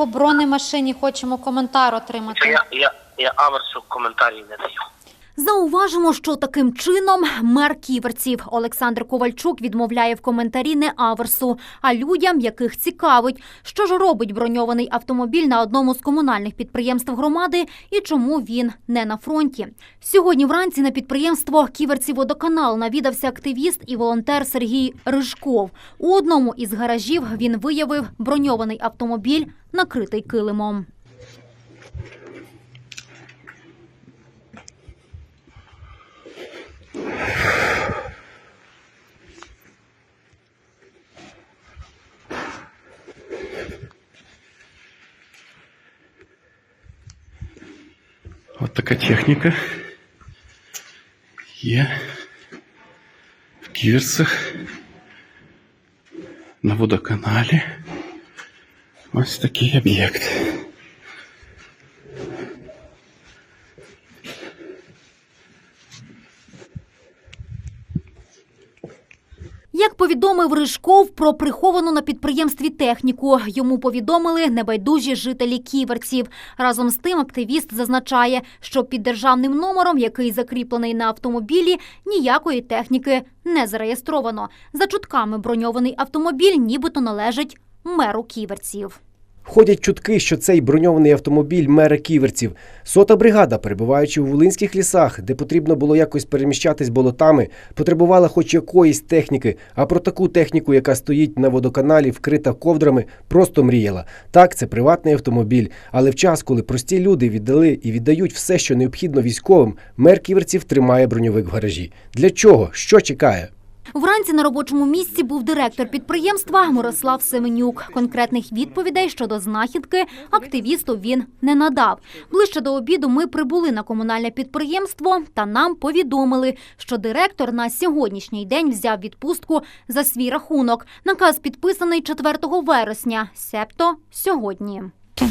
по бронемашині хочемо коментар отримати. Я, я, я аверсу коментарі не даю. Зауважимо, що таким чином мер ківерців Олександр Ковальчук відмовляє в коментарі не аверсу, а людям, яких цікавить, що ж робить броньований автомобіль на одному з комунальних підприємств громади і чому він не на фронті. Сьогодні вранці на підприємство Ківерці водоканал навідався активіст і волонтер Сергій Рижков. У одному із гаражів він виявив броньований автомобіль, накритий килимом. От така техніка є в Кірцях на водоканалі. Ось такий об'єкт. Рижков про приховану на підприємстві техніку, йому повідомили небайдужі жителі ківерців. Разом з тим, активіст зазначає, що під державним номером, який закріплений на автомобілі, ніякої техніки не зареєстровано. За чутками броньований автомобіль нібито належить меру ківерців. Ходять чутки, що цей броньований автомобіль мера ківерців. Сота бригада, перебуваючи у волинських лісах, де потрібно було якось переміщатись болотами, потребувала хоч якоїсь техніки. А про таку техніку, яка стоїть на водоканалі, вкрита ковдрами, просто мріяла. Так, це приватний автомобіль. Але в час, коли прості люди віддали і віддають все, що необхідно військовим, мер ківерців тримає броньовик в гаражі. Для чого? Що чекає? Вранці на робочому місці був директор підприємства Мирослав Семенюк. Конкретних відповідей щодо знахідки активісту він не надав. Ближче до обіду ми прибули на комунальне підприємство та нам повідомили, що директор на сьогоднішній день взяв відпустку за свій рахунок. Наказ підписаний 4 вересня, себто сьогодні.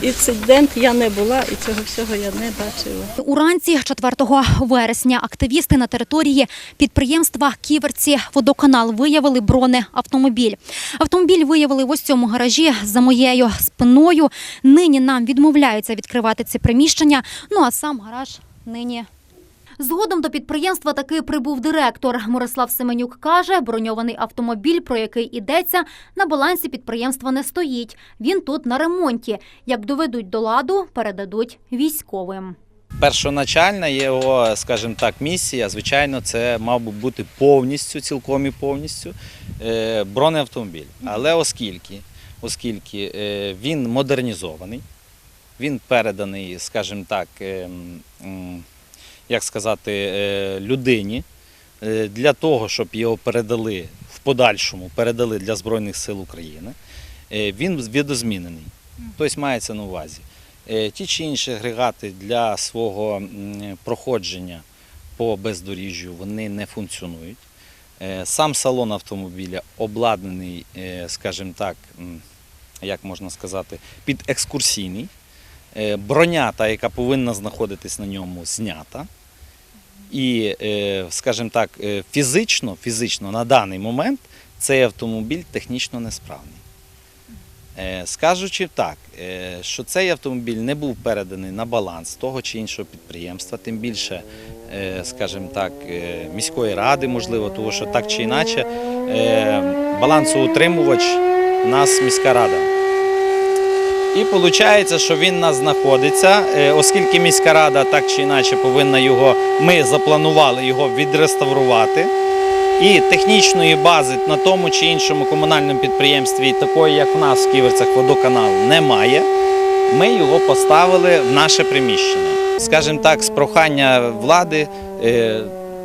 Інцидент я не була і цього всього я не бачила. Уранці 4 вересня активісти на території підприємства Ківерці водоканал виявили бронеавтомобіль. Автомобіль виявили в ось цьому гаражі за моєю спиною. Нині нам відмовляються відкривати це приміщення. Ну а сам гараж нині. Згодом до підприємства таки прибув директор. Мирослав Семенюк каже, броньований автомобіль, про який йдеться, на балансі підприємства не стоїть. Він тут на ремонті. Як доведуть до ладу, передадуть військовим. Першоначальна його, скажімо так, місія, звичайно, це мав би бути повністю, цілком і повністю е, бронеавтомобіль. Але оскільки, оскільки е, він модернізований, він переданий, скажімо так, е, м, як сказати, е, людині е, для того, щоб його передали в подальшому, передали для Збройних сил України, е, він видозмінений. Тобто мається на увазі. Ті чи інші агрегати для свого проходження по бездоріжжю вони не функціонують. Сам салон автомобіля обладнаний, скажімо так, як можна сказати, під екскурсійний. Броня, та, яка повинна знаходитись на ньому, знята. І, е, скажімо так, е, фізично, фізично на даний момент цей автомобіль технічно несправний. Е, Скажучи так, що цей автомобіль не був переданий на баланс того чи іншого підприємства, тим більше, скажімо так, міської ради, можливо, тому що так чи інакше, балансоутримувач нас міська рада. І виходить, що він у нас знаходиться, е, оскільки міська рада так чи інакше повинна його, ми запланували його відреставрувати. І технічної бази на тому чи іншому комунальному підприємстві, такої, як в нас в Ківерцях водоканал, немає. Ми його поставили в наше приміщення. Скажімо так, з прохання влади е,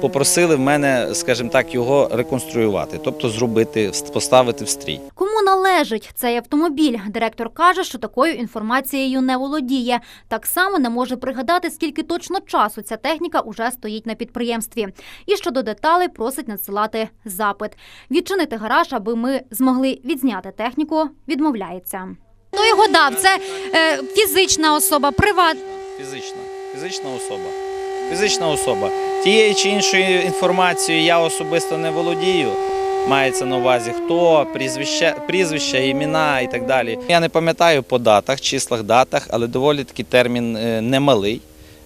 попросили в мене, скажімо так, його реконструювати, тобто зробити, поставити в стрій. Кому належить цей автомобіль? Директор каже, що такою інформацією не володіє. Так само не може пригадати, скільки точно часу ця техніка уже стоїть на підприємстві. І щодо деталей просить надсилати запит. Відчинити гараж, аби ми змогли відзняти техніку, відмовляється. Хто його дав? Це е, фізична особа, приват. Фізична, фізична особа. Фізична особа. Тією чи іншою інформацією я особисто не володію. мається на увазі хто, прізвище, прізвища, імена і так далі. Я не пам'ятаю по датах, числах, датах, але доволі таки термін е, немалий.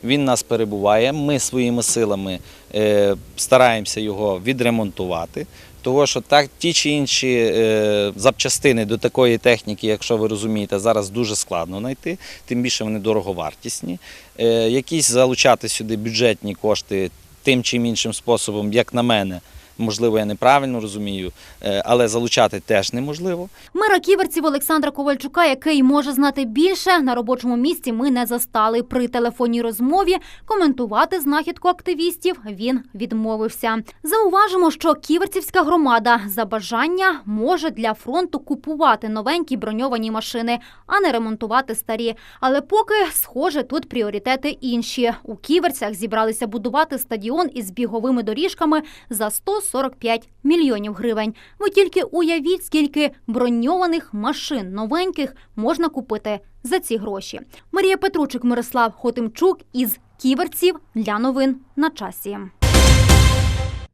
Він нас перебуває. Ми своїми силами е, стараємося його відремонтувати. Того, що так ті чи інші е, запчастини до такої техніки, якщо ви розумієте, зараз дуже складно знайти, тим більше вони дороговартісні. Е, якісь залучати сюди бюджетні кошти тим чи іншим способом, як на мене, можливо, я неправильно розумію, е, але залучати теж неможливо. Мера ківерців Олександра Ковальчука, який може знати більше, на робочому місці ми не застали. При телефонній розмові коментувати знахідку активістів він відмовився. Зауважимо, що ківерцівська громада за бажання може для фронту купувати новенькі броньовані машини, а не ремонтувати старі. Але поки, схоже, тут пріоритети інші. У ківерцях зібралися будувати стадіон із біговими доріжками за 145 мільйонів гривень. Ви тільки уявіть, скільки броньованих машин новеньких можна купити за ці гроші. Марія Петручик, Мирослав Хотимчук із Ківерців для новин на часі.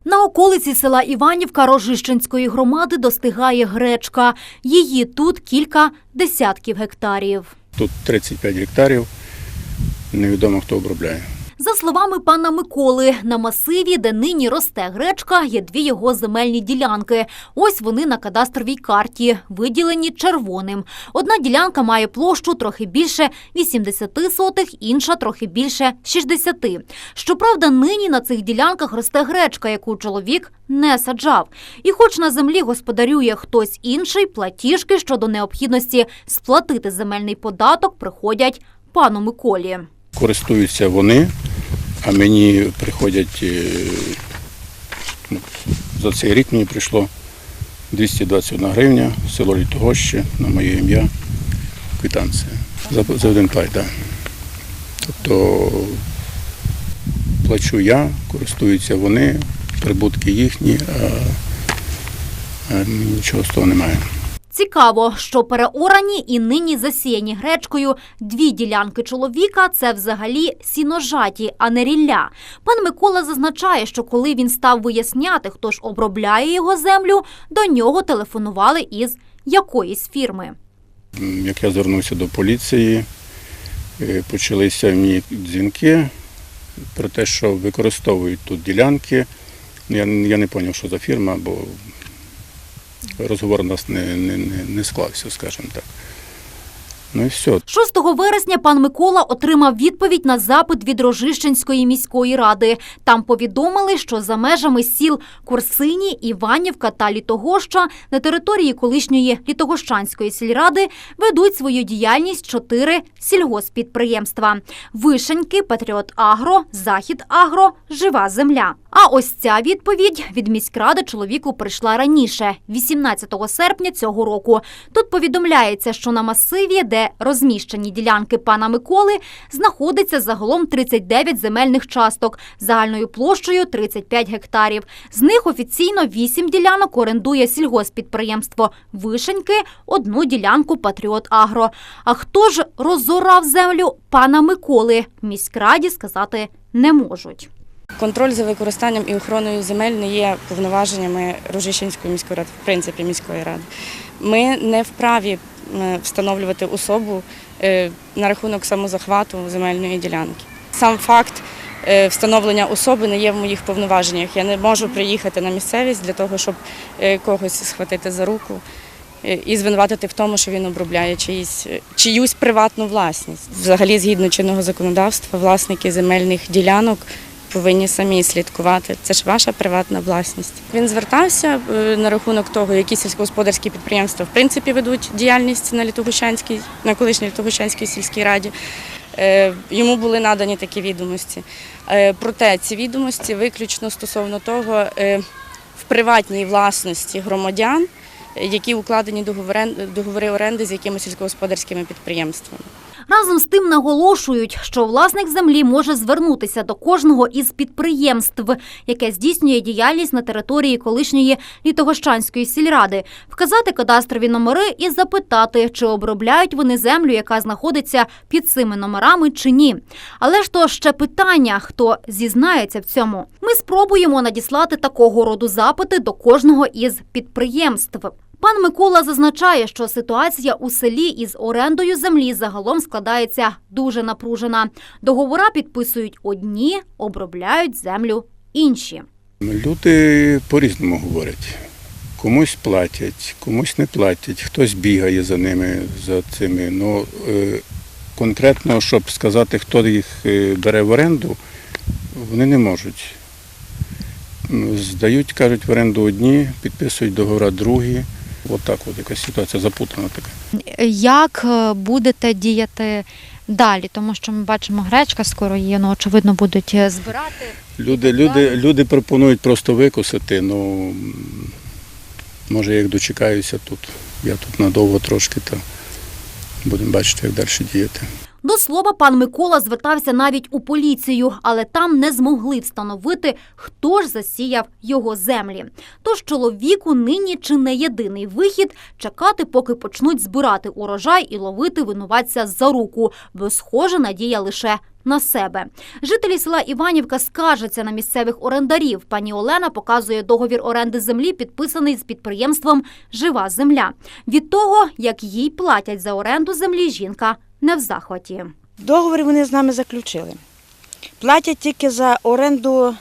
На околиці села Іванівка Рожищенської громади достигає гречка. Її тут кілька десятків гектарів. Тут 35 гектарів, невідомо хто обробляє. За словами пана Миколи, на масиві, де нині росте гречка, є дві його земельні ділянки. Ось вони на кадастровій карті, виділені червоним. Одна ділянка має площу трохи більше 80 сотих, інша трохи більше 60. Щоправда, нині на цих ділянках росте гречка, яку чоловік не саджав. І хоч на землі господарює хтось інший, платіжки щодо необхідності сплатити земельний податок приходять пану Миколі. Користуються вони, а мені приходять е, ну, за цей рік мені прийшло 221 гривня, село Літогоще на моє ім'я, квитанція. За, за один пай, так. Тобто плачу я, користуються вони, прибутки їхні, а, нічого з того немає. Цікаво, що переорані і нині засіяні гречкою дві ділянки чоловіка це взагалі сіножаті, а не рілля. Пан Микола зазначає, що коли він став виясняти, хто ж обробляє його землю, до нього телефонували із якоїсь фірми. Як я звернувся до поліції, е, почалися мені дзвінки про те, що використовують тут ділянки. Ну, Я, я не зрозумів, що за фірма, бо розговор у нас не, не, не, склався, скажімо так. Ну і все. 6 вересня пан Микола отримав відповідь на запит від Рожищенської міської ради. Там повідомили, що за межами сіл Курсині, Іванівка та Літогоща на території колишньої Літогощанської сільради ведуть свою діяльність чотири сільгоспідприємства: Вишеньки, Патріот Агро, Захід Агро, Жива земля. А ось ця відповідь від міськради чоловіку прийшла раніше, 18 серпня цього року. Тут повідомляється, що на масиві, де розміщені ділянки пана Миколи, знаходиться загалом 39 земельних часток загальною площею 35 гектарів. З них офіційно 8 ділянок орендує сільгоспідприємство Вишеньки, одну ділянку Патріот Агро. А хто ж розорав землю пана Миколи? Міськраді сказати не можуть. Контроль за використанням і охороною земель не є повноваженнями Рожищенської міської ради, в принципі, міської ради. Ми не вправі встановлювати особу е, на рахунок самозахвату земельної ділянки. Сам факт е, встановлення особи не є в моїх повноваженнях. Я не можу приїхати на місцевість для того, щоб е, когось схватити за руку е, і звинуватити в тому, що він обробляє чиїсь, е, чиюсь приватну власність. Взагалі, згідно чинного законодавства, власники земельних ділянок повинні самі слідкувати. Це ж ваша приватна власність. Він звертався е, на рахунок того, які сільськогосподарські підприємства в принципі ведуть діяльність на Літогощанській, на колишній Літогощанській сільській раді. Е, Йому були надані такі відомості. Е, Проте ці відомості виключно стосовно того, в приватній власності громадян, які укладені договори, оренди з якимись сільськогосподарськими підприємствами. Разом з тим наголошують, що власник землі може звернутися до кожного із підприємств, яке здійснює діяльність на території колишньої Літогощанської сільради, вказати кадастрові номери і запитати, чи обробляють вони землю, яка знаходиться під цими номерами, чи ні. Але ж то ще питання, хто зізнається в цьому. Ми спробуємо надіслати такого роду запити до кожного із підприємств. Пан Микола зазначає, що ситуація у селі із орендою землі загалом складається дуже напружена. Договора підписують одні, обробляють землю інші. Люди по-різному говорять. Комусь платять, комусь не платять, хтось бігає за ними, за цими. Ну, е, конкретно, щоб сказати, хто їх е, бере в оренду, вони не можуть. Здають, кажуть, в оренду одні, підписують договори другі. От так от якась ситуація запутана така. Як е, будете діяти далі? Тому що ми бачимо, гречка скоро є, ну очевидно будуть е, збирати. Люди, люди, люди пропонують просто викосити, ну може як дочекаюся тут. Я тут надовго трошки, то будемо бачити, як далі діяти. До слова, пан Микола звертався навіть у поліцію, але там не змогли встановити, хто ж засіяв його землі. Тож чоловіку нині чи не єдиний вихід чекати, поки почнуть збирати урожай і ловити винуватця за руку, бо схоже надія лише на себе. Жителі села Іванівка скаржаться на місцевих орендарів. Пані Олена показує договір оренди землі, підписаний з підприємством Жива земля. Від того, як їй платять за оренду землі, жінка не в захваті. Договір вони з нами заключили. Платять тільки за оренду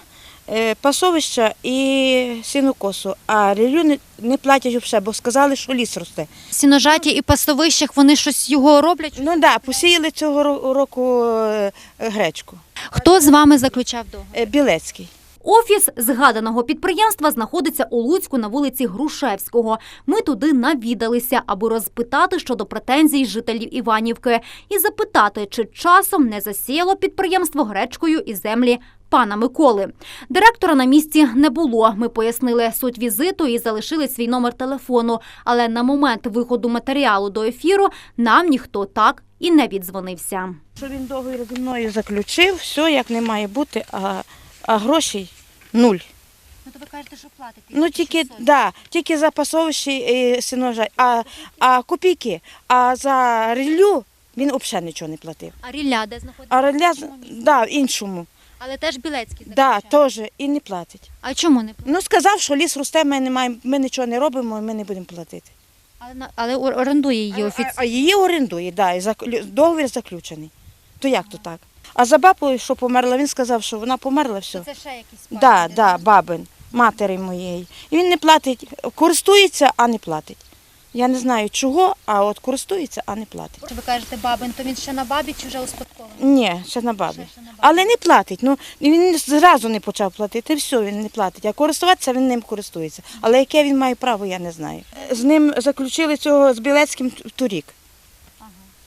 пасовища і сінокосу, а рілю не, не платять взагалі, бо сказали, що ліс росте. Сіножаті і пастовищах вони щось його роблять. Ну так, да, посіяли цього року е, гречку. Хто з вами заключав договір? Е, Білецький. Офіс згаданого підприємства знаходиться у Луцьку на вулиці Грушевського. Ми туди навідалися, аби розпитати щодо претензій жителів Іванівки і запитати, чи часом не засіяло підприємство гречкою і землі пана Миколи. Директора на місці не було. Ми пояснили суть візиту і залишили свій номер телефону. Але на момент виходу матеріалу до ефіру нам ніхто так і не віддзвонився. Що він договір зі мною заключив, все як не має бути, а, а грошей нуль. Ну то ви кажете, що платите. Ну тільки, да, тільки за пасовище і сіножа, а, а копійки, а за ріллю він взагалі нічого не платив. А рілля де знаходиться? А рілля, да, в іншому. Але теж Білецький Да, теж і не платить. А чому не платить? Ну сказав, що ліс росте, ми не маємо, ми нічого не робимо, ми не будемо платити. Але, але орендує її А, офіційно. а її орендує, да, і зак- договір заключений. То як то так? А за бабою, що померла, він сказав, що вона померла все. Це ще якісь Да, да, бабин, матері моєї. І він не платить, користується, а не платить. Я не знаю чого, а от користується, а не платить. Ви кажете бабин, то він ще на бабі чи вже успадкований? Ні, ще на бабі. Ще- ще на бабі. Але не платить. Ну він зразу не почав платити. Все, він не платить. А користуватися він ним користується. Але яке він має право, я не знаю. З ним заключили цього з Білецьким торік.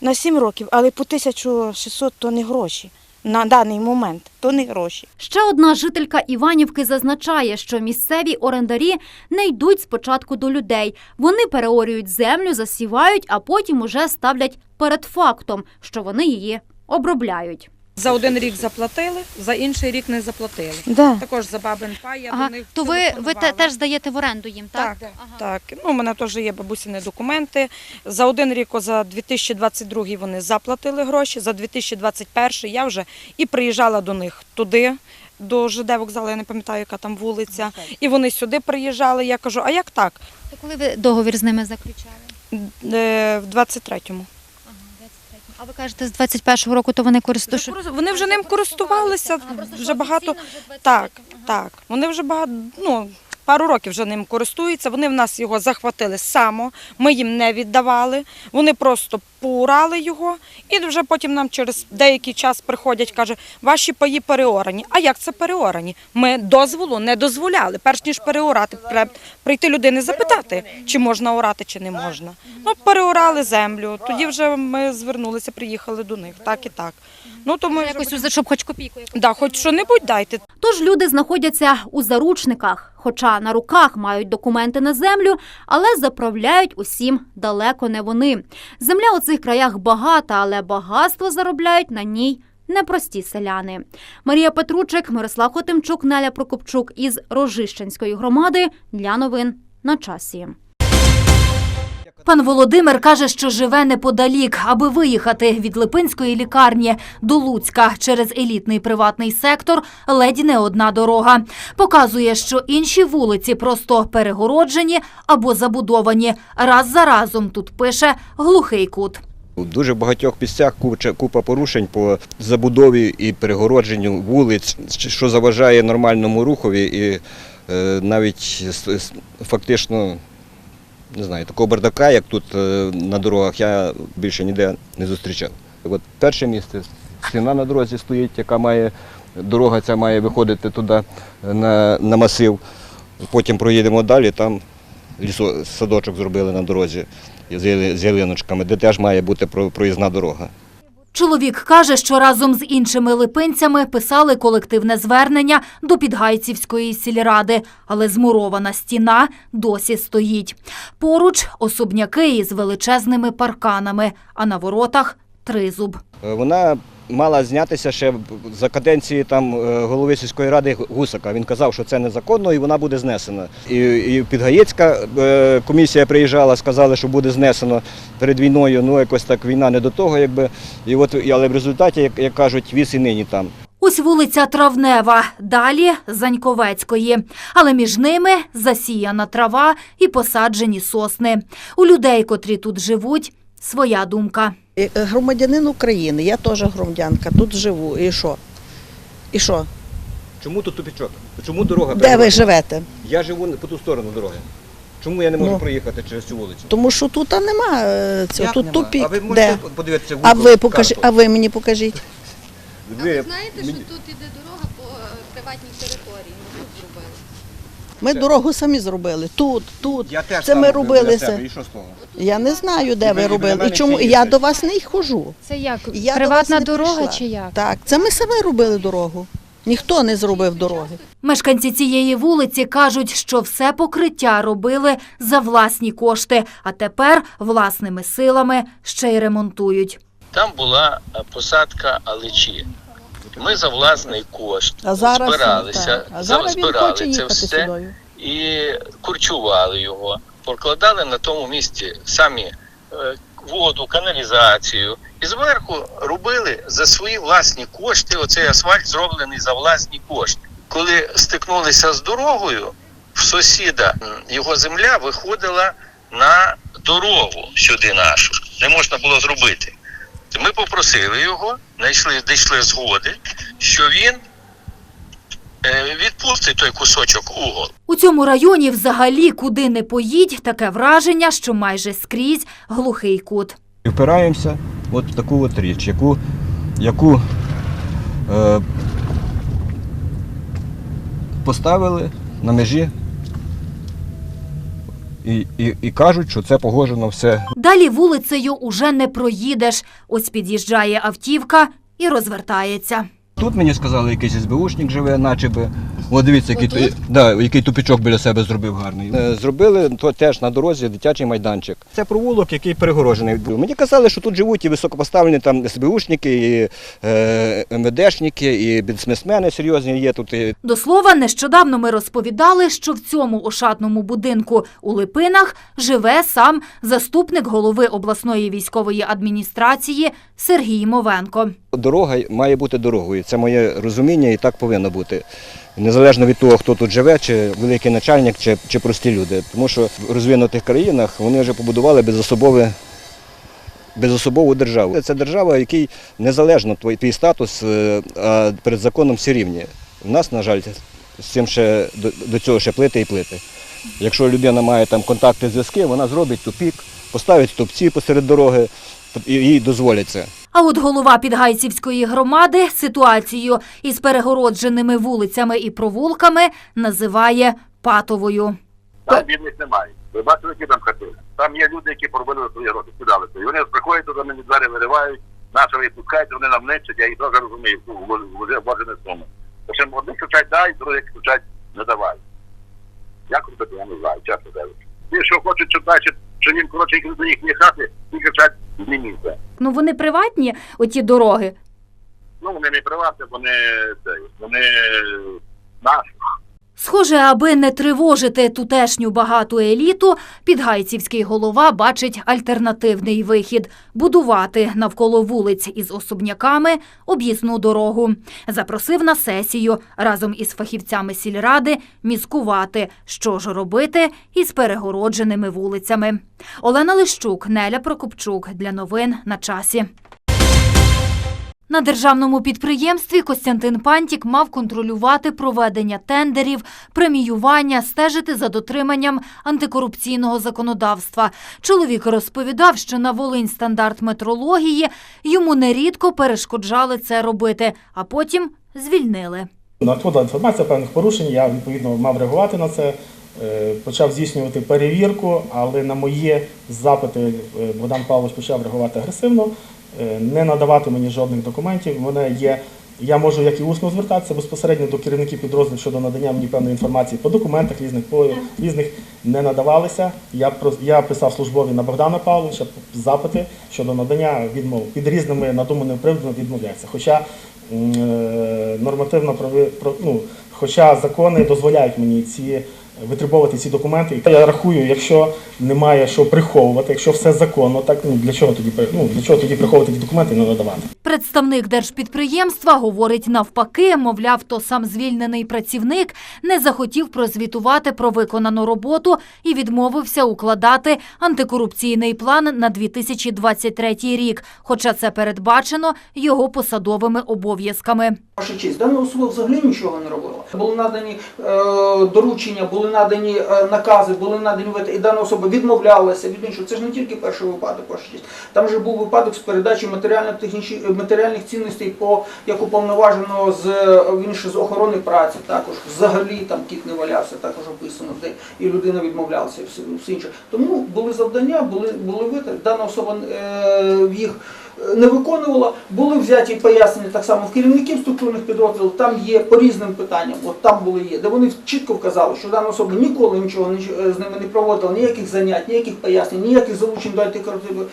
На 7 років, але по 1600 то не гроші. На даний момент то не гроші. Ще одна жителька Іванівки зазначає, що місцеві орендарі не йдуть спочатку до людей. Вони переорюють землю, засівають, а потім уже ставлять перед фактом, що вони її обробляють. За один рік заплатили, за інший рік не заплатили. Да. Також за бабин пай я Ага. до них То ви, ви те- телефонувала. теж здаєте в оренду їм, так? Так, Ага. так. Ну, у мене теж є бабусіні документи. За один рік, о, за 2022 вони заплатили гроші, за 2021 я вже і приїжджала до них туди, до ЖД вокзалу, я не пам'ятаю, яка там вулиця. І вони сюди приїжджали. Я кажу, а як так? То коли ви договір з ними заключали? Е, В 23-му. Ага, 23. А ви кажете, з 21-го року то вони користуються? Вони вже ним користувалися вже багато. Так, так. Вони вже багато, ну, пару років вже ним користуються. Вони в нас його захватили само, ми їм не віддавали. Вони просто поурали його, і вже потім нам через деякий час приходять, каже, ваші паї переорані. А як це переорані? Ми дозволу не дозволяли. Перш ніж переорати, треба прийти людини запитати, чи можна орати, чи не можна. Ну, переорали землю. Тоді вже ми звернулися, приїхали до них. Так і так. Ну, то ми вже Якось, щоб хоч копійку. Да, хоч що-небудь дайте. Тож люди знаходяться у заручниках, хоча на руках мають документи на землю, але заправляють усім далеко не вони. Земля у цих цих краях багата, але багатство заробляють на ній непрості селяни. Марія Петручик, Мирослав Хотимчук, Неля Прокопчук із Рожищенської громади для новин на часі. Пан Володимир каже, що живе неподалік, аби виїхати від Липинської лікарні до Луцька через елітний приватний сектор ледь не одна дорога. Показує, що інші вулиці просто перегороджені або забудовані. Раз за разом тут пише глухий кут. У дуже багатьох місцях купа порушень по забудові і перегородженню вулиць, що заважає нормальному рухові і е, навіть фактично не знаю, такого бардака, як тут е, на дорогах, я більше ніде не зустрічав. От перше місце стіна на дорозі стоїть, яка має дорога ця має виходити туди е, на, на масив. Потім проїдемо далі, там лісо, садочок зробили на дорозі з з ялиночками, де теж має бути проїзна дорога. Чоловік каже, що разом з іншими липинцями писали колективне звернення до Підгайцівської сільради, але змурована стіна досі стоїть. Поруч особняки із величезними парканами, а на воротах тризуб. Е, Вона мала знятися ще за каденції там е, голови сільської ради Гусака. Він казав, що це незаконно і вона буде знесена. І, і Підгаєцька е, комісія приїжджала, сказали, що буде знесено перед війною. Ну якось так війна не до того, якби. І от, але в результаті, як, як кажуть, віз і нині там. Ось вулиця Травнева, далі Заньковецької. Але між ними засіяна трава і посаджені сосни. У людей, котрі тут живуть, своя думка. Е, Громадянин України, я теж громадянка, тут живу. І що? І що? Чому тут тупічок? Чому дорога? Де ви живете? Я живу по ту сторону дороги. Чому я не можу Ну. проїхати через цю вулицю? Тому що тут а нема е, цього, Як тут нема? тупік. А ви можете Де? подивитися в А ви карту? а ви мені покажіть. Ви- Знаєте, що тут іде дорога по е, приватній території? Ми. Ми дорогу самі зробили. Тут, тут. Я теж Це сам ми робили для це. себе. І що з того? Я не знаю, де ви- ви робили. І чому я до вас не хожу. Це як? Я до Приватна не дорога прийшла. чи як? Так, це ми самі робили дорогу. Ніхто не зробив дороги. Мешканці цієї вулиці кажуть, що все покриття робили за власні кошти, а тепер власними силами ще й ремонтують. Там була е, посадка алечі. Ми за власний кошт А зараз збиралися, а за- зараз він збирали хоче це все сюди. і курчували його, прокладали на тому місці самі е, воду, каналізацію. І зверху робили за свої власні кошти. Оцей асфальт зроблений за власні кошти. Коли стикнулися з дорогою, в сусіда його земля виходила на дорогу сюди нашу. Не можна було зробити. Ми попросили його, знайшли, дійшли згоди, що він е, відпустить той кусочок угол. У цьому районі взагалі куди не поїдь, таке враження, що майже скрізь глухий кут. Впираємося от в таку от річ, яку, яку е, поставили на межі і, і, і кажуть, що це погоджено все Далі вулицею уже не проїдеш. Ось під'їжджає автівка і розвертається. Тут мені сказали, якийсь СБУшник живе, наче би. От дивіться, який, ту- да, який тупічок біля себе зробив гарний. Е, Зробили то теж на дорозі дитячий майданчик. Це провулок, який перегорожений. Мені казали, що тут живуть і високопоставлені там СБУшники, і е, МВДшники, і бізнесмени серйозні є тут. І До слова, нещодавно ми розповідали, що в цьому ошатному будинку у Липинах живе сам заступник голови обласної військової адміністрації Сергій Мовенко. Дорога має бути дорогою. Це моє розуміння і так повинно бути. Незалежно від того, хто тут живе, чи великий начальник, чи, чи прості люди. Тому що в розвинутих країнах вони вже побудували безособове. Безособову державу. Це держава, в якій незалежно твій, твій статус, е, а перед законом всі рівні. У нас, на жаль, з цим ще до, до цього ще плити і плити. Якщо людина має там контакти, зв'язки, вона зробить тупік, поставить стовпці посеред дороги, і їй дозволять це. А от голова Підгайцівської громади ситуацію із перегородженими вулицями і провулками називає патовою. Там бідних немає. Ви бачите, які там хати? Там є люди, які поробили свої гроші, кидали. І вони приходять туди, мені двері виривають, нашого відпускають, вони нам нищать, я їх теж розумію, вже вложені суми. Причому одні кричать дай, другі кричать не давай. Як робити, я не знаю, чесно кажучи. Ті, що хочуть, щоб значить, що їм коротше до їхні хати, ті кричать Зніміть. Ну вони приватні, оті дороги. Ну, вони не приватні, вони, це, вони наші. Схоже, аби не тривожити тутешню багату еліту, підгайцівський голова бачить альтернативний вихід будувати навколо вулиць із особняками об'їзну дорогу. Запросив на сесію разом із фахівцями сільради міскувати, що ж робити із перегородженими вулицями. Олена Лищук, Неля Прокопчук для новин на часі. На державному підприємстві Костянтин Пантік мав контролювати проведення тендерів, преміювання, стежити за дотриманням антикорупційного законодавства. Чоловік розповідав, що на Волинь стандарт метрології йому нерідко перешкоджали це робити, а потім звільнили. Надходила інформація певних порушень, я відповідно мав реагувати на це, е, почав здійснювати перевірку, але на мої запити е, Богдан Павлович почав реагувати агресивно, не надавати мені жодних документів. Мене є, я можу як і усно звертатися безпосередньо до керівників підрозділів щодо надання мені певної інформації по документах різних, по різних не надавалися. Я, про- я писав службові на Богдана Павловича запити щодо надання відмов. Під різними надуманими приводами відмовляється. Хоча е, нормативно ну, хоча закони дозволяють мені ці витребовувати ці документи. Я рахую, якщо немає що приховувати, якщо все законно, так ну для чого тоді ну, для чого тоді приховувати ті документи і не надавати? Представник держпідприємства говорить навпаки, мовляв, то сам звільнений працівник не захотів прозвітувати про виконану роботу і відмовився укладати антикорупційний план на 2023 рік, хоча це передбачено його посадовими обов'язками. Ваша честь, дана особа взагалі нічого не робила. Були надані е, доручення, були надані е, накази, були надані вет- і дана особа відмовлялася від іншого. Це ж не тільки перший випадок, ваша честь. Там же був випадок з передачі матеріально-технічних матеріальних цінностей по як уповноваженого з е, вірніше, з охорони праці. Також взагалі там кіт не валявся, також описано, де і людина відмовлялася, і все, інше. Тому були завдання, були були витрати. Дана особа е, їх не виконувала, були взяті пояснення так само в керівників структурних підрозділів, там є по різним питанням, от там були є, де вони чітко вказали, що дана особа ніколи нічого з ними не проводила, ніяких занять, ніяких пояснень, ніяких залучень до антикорупційної.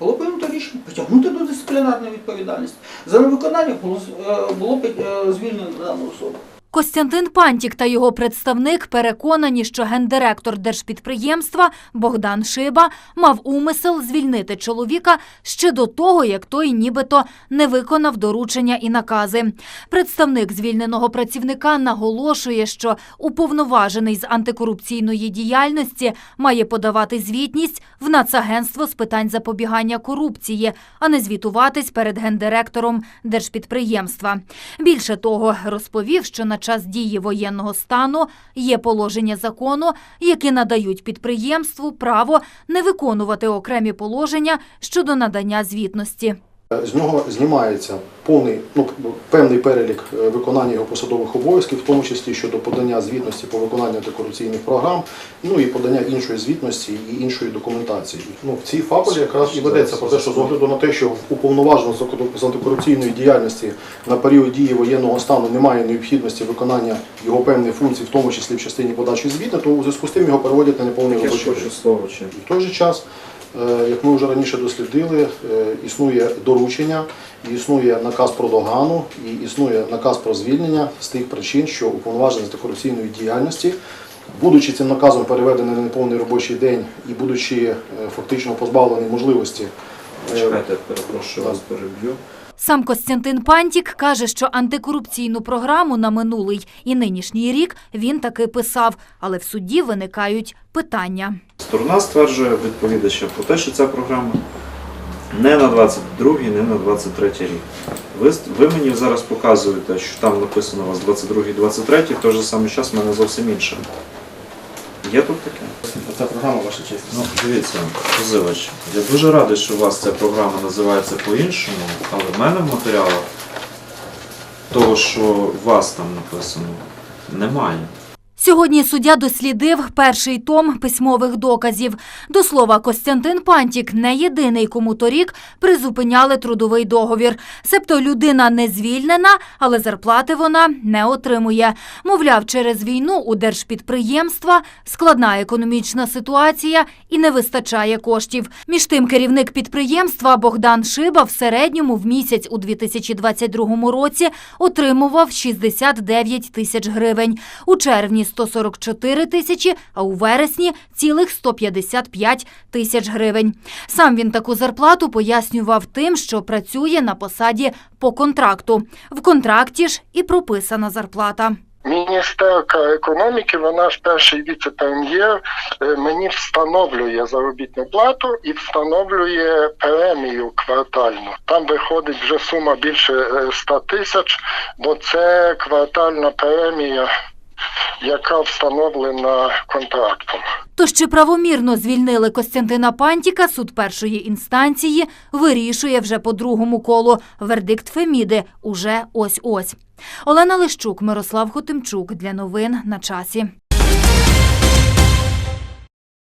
Було прийнято рішення притягнути до дисциплінарної відповідальності. За невиконання було, е, було е, звільнено дану особу. Костянтин Пантік та його представник переконані, що гендиректор держпідприємства Богдан Шиба мав умисел звільнити чоловіка ще до того, як той нібито не виконав доручення і накази. Представник звільненого працівника наголошує, що уповноважений з антикорупційної діяльності має подавати звітність в Нацагентство з питань запобігання корупції, а не звітуватись перед гендиректором держпідприємства. Більше того, розповів, що на час дії воєнного стану є положення закону, які надають підприємству право не виконувати окремі положення щодо надання звітності. З нього знімається повний ну певний перелік е, виконання його посадових обов'язків, в тому числі щодо подання звітності по виконанню антикорупційних програм, ну і подання іншої звітності і іншої документації. Ну в цій фабулі якраз і ведеться про те, що з огляду на те, що уповноважено з антикорупційної діяльності на період дії воєнного стану немає необхідності виконання його певних функцій, в тому числі в частині подачі звіту, то у зв'язку з тим його переводять на неповний робочий в той же час, е, як ми вже раніше дослідили, е, існує доручення, і існує наказ про догану, і існує наказ про звільнення з тих причин, що уповноважений з корупційної діяльності, будучи цим наказом переведений на неповний робочий день і будучи е, фактично позбавлений можливості. е, Чекайте, перепрошую, вас переб'ю. Сам Костянтин Пантік каже, що антикорупційну програму на минулий і нинішній рік він таки писав, але в суді виникають питання. Сторона стверджує відповідача про те, що ця програма не на 22-й, не на 23-й рік. Ви, ви мені зараз показуєте, що там написано у вас 22 23 в той же самий час в мене зовсім інше. Є тут таке? Ця програма, ваша честь. Ну, дивіться, позивач. Я дуже радий, що у вас ця програма називається по-іншому, але в мене в матеріалах того, що у вас там написано, немає. Сьогодні суддя дослідив перший том письмових доказів. До слова, Костянтин Пантік не єдиний, кому торік призупиняли трудовий договір. Себто людина не звільнена, але зарплати вона не отримує. Мовляв, через війну у держпідприємства складна економічна ситуація і не вистачає коштів. Між тим, керівник підприємства Богдан Шиба в середньому в місяць у 2022 році отримував 69 тисяч гривень. У червні 144 тисячі, а у вересні цілих 155 тисяч гривень. Сам він таку зарплату пояснював тим, що працює на посаді по контракту. В контракті ж і прописана зарплата. Міністерка економіки, вона ж перший віце-прем'єр, е, мені встановлює заробітну плату і встановлює премію квартальну. Там виходить вже сума більше е, 100 тисяч, бо це квартальна премія, яка встановлена контрактом. Тож чи правомірно звільнили Костянтина Пантіка, суд першої інстанції вирішує вже по другому колу. Вердикт Феміди уже ось-ось. Олена Лищук, Мирослав Хотимчук. Для новин на часі.